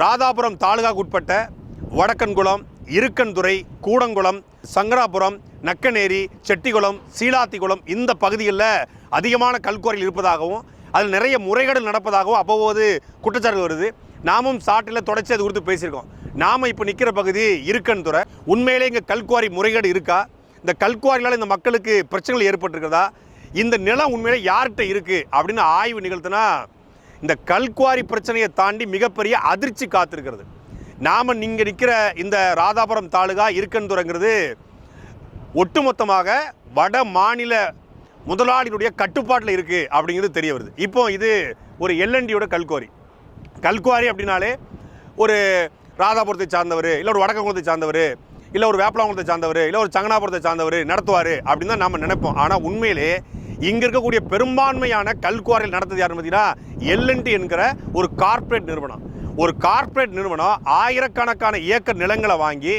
ராதாபுரம் தாலுகாக்குட்பட்ட வடக்கன்குளம் இருக்கன்துறை கூடங்குளம் சங்கராபுரம் நக்கநேரி செட்டிகுளம் சீலாத்திகுளம் இந்த பகுதிகளில் அதிகமான கல்குவாரிகள் இருப்பதாகவும் அதில் நிறைய முறைகேடு நடப்பதாகவும் அவ்வப்போது குற்றச்சாட்டு வருது. நாமும் சாட்டில் தொடர்ச்சி அது குறித்து பேசியிருக்கோம். நாம் இப்போ நிற்கிற பகுதி இருக்கன்துறை. உண்மையிலே இங்கே கல்குவாரி முறைகேடு இருக்கா? இந்த கல்குவாரிகளால் இந்த மக்களுக்கு பிரச்சனைகள் ஏற்பட்டிருக்கிறதா? இந்த நிலம் உண்மையிலே யார்கிட்ட இருக்குது அப்படின்னு ஆய்வு நிகழ்த்தினா இந்த கல்குவாரி பிரச்சனையை தாண்டி மிகப்பெரிய அதிர்ச்சி காத்திருக்கிறது. நாம் நீங்கள் நிற்கிற இந்த ராதாபுரம் தாலுகா இருக்கன்துறங்கிறது ஒட்டுமொத்தமாக வட மாநில முதலாளியுடைய கட்டுப்பாட்டில் இருக்குது அப்படிங்கிறது தெரிய வருது. இப்போ இது ஒரு எல்என்டியோட கல்குவாரி. கல்குவாரி அப்படின்னாலே ஒரு ராதாபுரத்தை சார்ந்தவர் இல்லை ஒரு வடக்கங்குளத்தை சார்ந்தவர் இல்லை ஒரு வேப்பலாங்குளத்தை சார்ந்தவர் இல்லை ஒரு சங்கனாபுரத்தை சார்ந்தவர் நடத்துவார் அப்படின்னு தான் நம்ம நினைப்போம். ஆனால் உண்மையிலே இங்கே இருக்கக்கூடிய பெரும்பான்மையான கல்குவாரியில் நடத்துது யாருன்னு பார்த்தீங்கன்னா எல்என்டி என்கிற ஒரு கார்ப்பரேட் நிறுவனம். ஒரு கார்ப்பரேட் நிறுவனம் ஆயிரக்கணக்கான ஏக்கர் நிலங்களை வாங்கி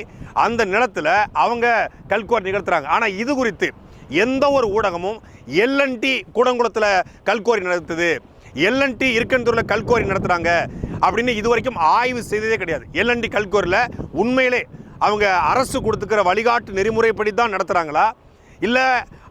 அந்த நிலத்தில் அவங்க கல்குவாரி நிகழ்த்துறாங்க. ஆனால் இது குறித்து எந்த ஒரு ஊடகமும் எல்என்டி கூடங்குளத்தில் கல்குவாரி நடத்துது. எல்என்டி இருக்கன்தூரில் கல்குவாரி நடத்துகிறாங்க அப்படின்னு இது வரைக்கும் ஆய்வு செய்ததே கிடையாது. எல்என்டி கல்குவாரியில் உண்மையிலே அவங்க அரசு கொடுத்துக்கிற வழிகாட்டு நெறிமுறைப்படி தான் நடத்துகிறாங்களா இல்லை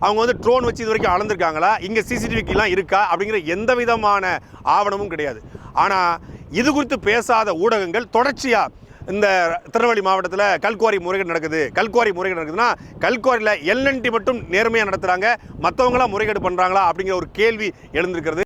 அவங்க வந்து ட்ரோன் வச்சு இது வரைக்கும் அளந்திருக்காங்களா? இங்கே சிசிடிவிக்கெலாம் இருக்கா? அப்படிங்கிற எந்த விதமான ஆவணமும் கிடையாது. ஆனால் இது குறித்து பேசாத ஊடகங்கள் தொடர்ச்சியாக இந்த திருநெல்வேலி மாவட்டத்தில் கல்குவாரி முறைகேடு நடக்குது. கல்குவாரி முறைகள் நடக்குதுன்னா கல்குவாரியில் எல்என்டி மட்டும் நேர்மையாக நடத்துகிறாங்க மற்றவங்களாம் முறைகேடு பண்ணுறாங்களா அப்படிங்கிற ஒரு கேள்வி எழுந்திருக்கிறது.